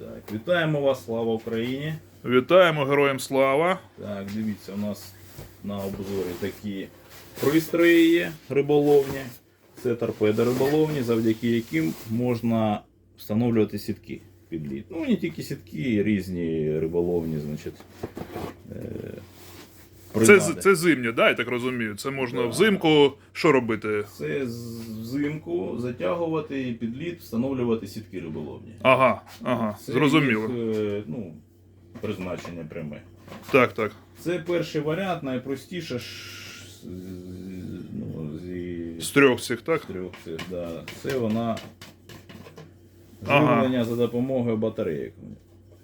Так, вітаємо вас, слава Україні. Вітаємо героям слава. Так, дивіться, у нас на обзорі такі пристрої є риболовні. Це торпеди риболовні, завдяки яким можна встановлювати сітки під лід. Ну, не тільки сітки, різні риболовні, значить. Це, це зимнє, да, я так розумію. Це можна взимку що робити? Це з- взимку затягувати і під лід встановлювати сітки риболовні. Ага, ага, Це зрозуміло. їх, е, ну, призначення пряме. Так, так. Це перший варіант, найпростіше ж, з- ну, зі З трьох цих, так? трьох цих. Да. Це вона Ага. живлення за допомогою батарейок.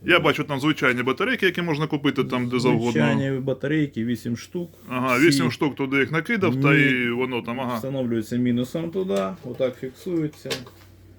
Я бачу там звичайні батарейки, які можна купити там де завгодно. Звичайні батарейки, 8 штук. Ага, Всі вісім штук туди їх накидав, та і воно там, ага. Встановлюється мінусом туди, отак фіксується.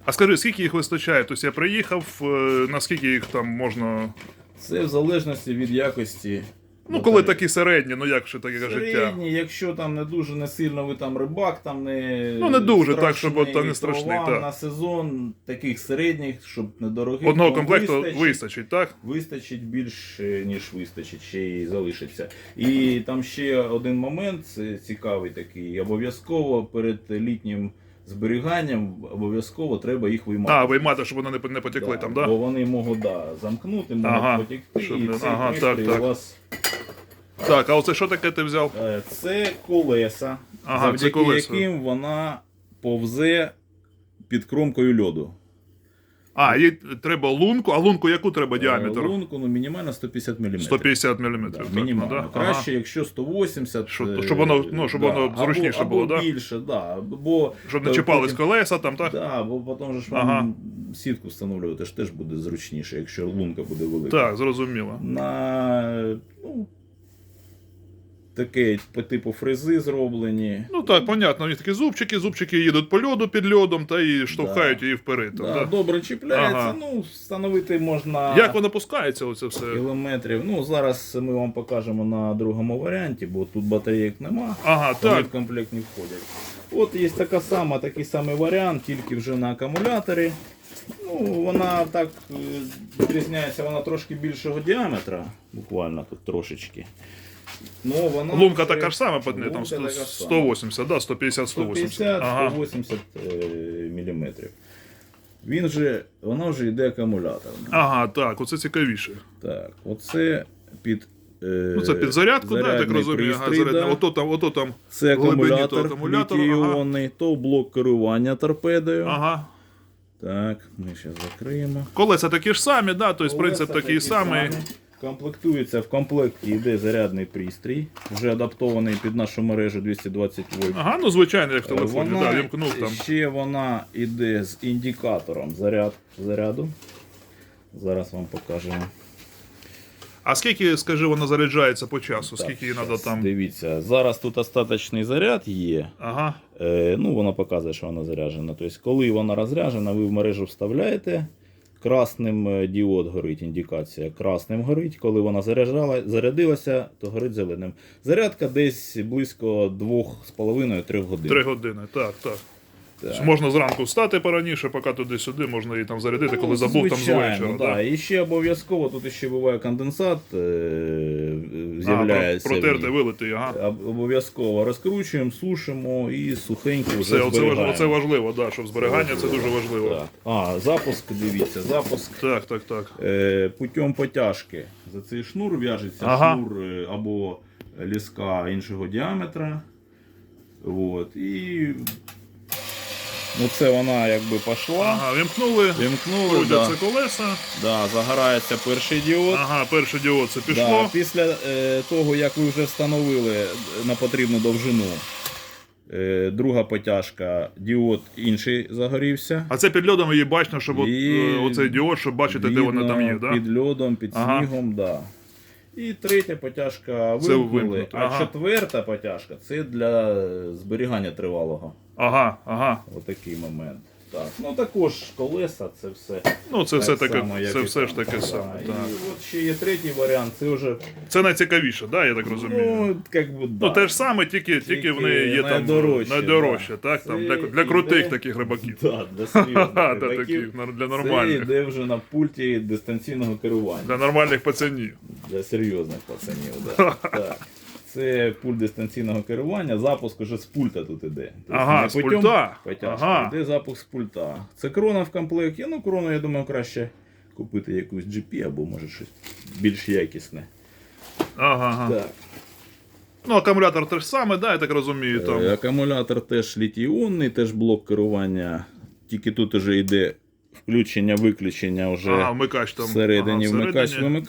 А скажи, скільки їх вистачає? Тобто я приїхав, е, наскільки їх там можна. Це в залежності від якості. Ну, коли такі середні, ну як же таке життя. Середні, якщо там не дуже не сильно ви там рибак, там не. Ну, не дуже, так, щоб от та не страшний, то вам так. на сезон таких середніх, щоб недорогих. Одного вам комплекту вистачить. вистачить, так? Вистачить більше, ніж вистачить, ще й залишиться. І там ще один момент це цікавий такий. Обов'язково перед літнім зберіганням обов'язково треба їх виймати. А, виймати, щоб вони не, не потекли Да, там, так? Бо вони можуть да, замкнути, можуть Ага, потекти, щоб і не- цей ага, так, так. у вас Так, а оце що таке ти взяв? Е, Це колеса, Ага, завдяки це колеса. яким вона повзе під кромкою льоду. А, їй треба лунку, а лунку яку треба Е, діаметр? Лунку ну, мінімально 150 мм. 150 мм. Да, так, мінімально. ну, да? Краще, Ага. якщо 180. Щоб- е, щоб воно, ну, щоб воно зручніше або, було, да? більше, да. Бо, Щоб не е, чіпались потім- колеса там, так? Да, бо потім же ж вам Ага. сітку встановлювати ж теж буде зручніше, якщо лунка буде велика. Так, зрозуміло. На таке по типу фрези зроблені. Ну так, понятно, у них такі зубчики, зубчики їдуть по льоду під льодом та і штовхають її вперед. Да, да? Добре чіпляється, Ага. ну, встановити можна Як воно пускається, оце все? кілометрів. Ну, зараз ми вам покажемо на другому варіанті, бо тут батарейок нема. Ага, Вони так. в комплект не входять. От є така сама, такий самий варіант, тільки вже на акумуляторі. Ну, вона так е, відрізняється, вона трошки більшого діаметра, буквально тут трошечки. Ну, вона Лунка вже- така ж сама, там Лунка сто- така ж сама. 180, да, 150-180. 150 Ага. 180 мм. Він же, вона вже йде акумулятором. ага, так, оце цікавіше. Так, оце під. е, Ну це під зарядку, да, я так зарядний розумію. Ага, пристрій, зарядне. да. Ото там, ото там. Це глибині акумулятор, то акумулятор, літій-іонний, то блок керування торпедою. Ага. Так, ми зараз закриємо. Колеса такі ж самі, да, тобто принцип такий самий. Комплектується в комплекті йде зарядний пристрій, вже адаптований під нашу мережу 220 вольт. Ага, ну звичайно, як в телефоні, Вона да, вімкнув там. Ще вона йде з індикатором заряд, заряду. Зараз вам покажемо. А скільки, скажи, вона заряджається по часу? Так, Скільки їй треба там? Дивіться, зараз тут остаточний заряд є. Ага. Е, ну, вона показує, що вона заряджена. Тобто, коли вона розряджена, ви в мережу вставляєте. Красним е, діод горить, індикація. Красним горить. Коли вона заряджала, зарядилася, то горить зеленим. Зарядка десь близько 2,5-3 годин. Три години, так, так. Так. Можна зранку встати пораніше, поки туди-сюди, можна її там зарядити, Ну, коли забув там з вечора. Да. Да. І ще обов'язково тут ще буває конденсат, е, з'являється. про- протерти, вилити, ага. Об- Обов'язково розкручуємо, сушимо і сухенько вже Все, зберігаємо. оце важливо, да, щоб зберігання це дуже важливо. Так. А, запуск, дивіться, запуск Так, так, так. е, путем потяжки. За цей шнур в'яжеться Ага. шнур е, або ліска іншого діаметра. От. І оце вона якби пішла. Ага, вімкнули, Вимкнули, крутяться да, колеса. да, загорається перший діод. Ага, перший діод це Да, пішло. після е, того, як ви вже встановили на потрібну довжину, е, друга потяжка, діод інший загорівся. А це під льодом її бачно, щоб І е, оцей діод, щоб бачити, де вона там є, Видно да? Під льодом, під Ага. снігом, да. І третя потяжка Це вимкнули, а ага. четверта потяжка це для зберігання тривалого. Ага, ага. Отакий момент. Так, ну також колеса, це все. Ну, це все таке, само, як це і все там. ж таке саме. І от ще є третій варіант, це вже Це найцікавіше, да, я так розумію. ну, як би, да. Ну, те ж саме, тільки, тільки, в неї є там найдорожче, найдорожче, да. так? Там, Це для, для крутих іде- таких рибаків. Да, для серйозних Ха, для рибаків. таких, нар- для Це нормальних. йде вже на пульті дистанційного керування. Для нормальних пацанів. Для серйозних пацанів, да. так. Це пульт дистанційного керування, запуск уже з пульта тут іде. Тобто Ага, не з путем пульта. Ага. Іде запуск з пульта. Це крона в комплекті. Ну, крону, я думаю, краще купити якусь GP або може щось більш якісне. Ага, ага. Так. Ну, акумулятор теж саме, да, я так розумію. Там. Е, Акумулятор теж літій-іонний, теж блок керування. Тільки тут вже йде включення-виключення вже Ага, вмикач там. всередині ага, вмикач всередині.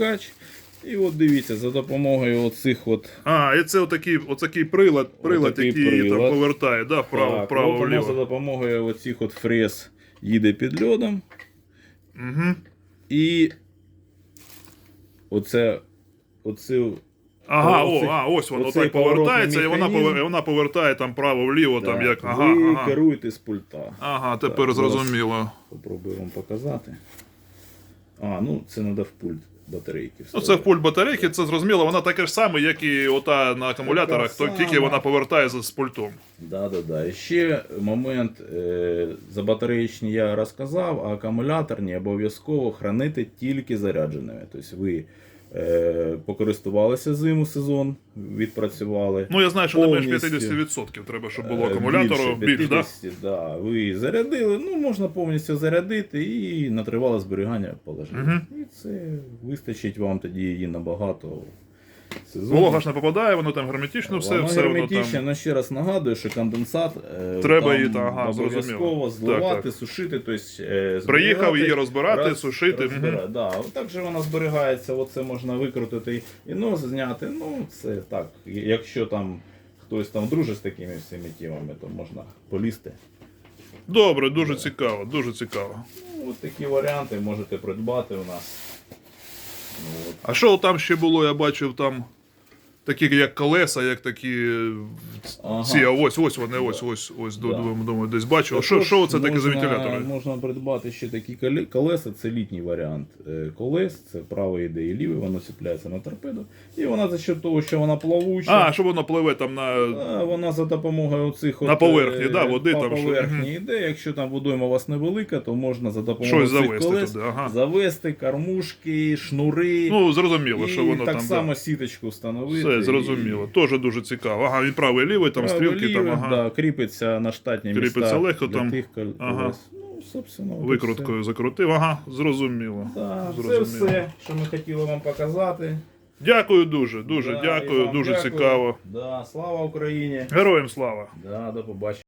І от дивіться, за допомогою оцих от А, і це отакий, отакий прилад, прилад Отакий який прилад. там повертає, да, вправо, Так, вправо, воно за допомогою оцих от фрез їде під льодом. Угу. І оце, оце Ага, Оцей- о, а, ось воно так повертається, і вона, повер- і вона повертає там право-вліво, там як. Ага, ви ага. керуєте з пульта. Ага, тепер Так, зрозуміло. Попробую вам показати. А, ну це треба в пульт батарейки Ну, це в пульт батарейки, це зрозуміло, вона таке ж саме, як і ота на акумуляторах, то тільки вона повертає з пультом. Да, да, да. І ще момент е, за батареїчні я розказав, а акумуляторні обов'язково хранити тільки зарядженими. Тобто ви покористувалися зиму сезон, відпрацювали. Ну, я знаю, що не менш Повністю. 50% треба, щоб було Е, акумулятору. Більш, да? 50, да? Ви зарядили, ну можна повністю зарядити і на тривале зберігання положити. Угу. І це вистачить вам тоді її набагато сезонів. Волога ж не попадає, воно там герметично все, Воно все воно герметичне, там. але ще раз нагадую, що конденсат е, Треба там її, та, ага, обов'язково зливати, Так, сушити. Тобто, е, Приїхав зберігати, її розбирати, роз- сушити, мгм. Да. Так же вона зберігається, оце можна викрутити і нос зняти. Ну, це так. Якщо там хтось там дружить з такими всіми темами, то можна полізти. Добре, дуже цікаво, дуже цікаво. Ну, от такі варіанти можете придбати у нас. А що там ще було, я бачив там. Такі як колеса, як такі е, Ага. ці, а ось, ось вони, ось, ось, ось, Да. думаю, думаю, десь бачив. А Що, що це таке за вентилятори? Можна придбати ще такі колеса, це літній варіант е, колес, це правий іде і лівий, воно цепляється на торпеду. І вона за счет того, що вона плавуча. А, що воно пливе там на. Вона за допомогою цих На поверхні, е, да, води по там, поверхні йде. Якщо там водойма у вас невелика, то можна за допомогою Щось цих завести колес туди, ага. завести кормушки, шнури. Ну, зрозуміло, і що воно так там. само да. сіточку встановити. Все, і- зрозуміло. Теж дуже цікаво. Ага, він правий лівий, там правий, стрілки, там, ага. да, кріпиться на штатні Кріпиться міста легко для там. тих кол- Ага. колес. Ну, собственно, от і все. Викруткою закрутив. Ага, зрозуміло. Да, це все, що ми хотіли вам показати. Дякую дуже, дуже Да, і дякую, вам дуже дякую. цікаво. Да, слава Україні! Героям слава! Да, до побачення.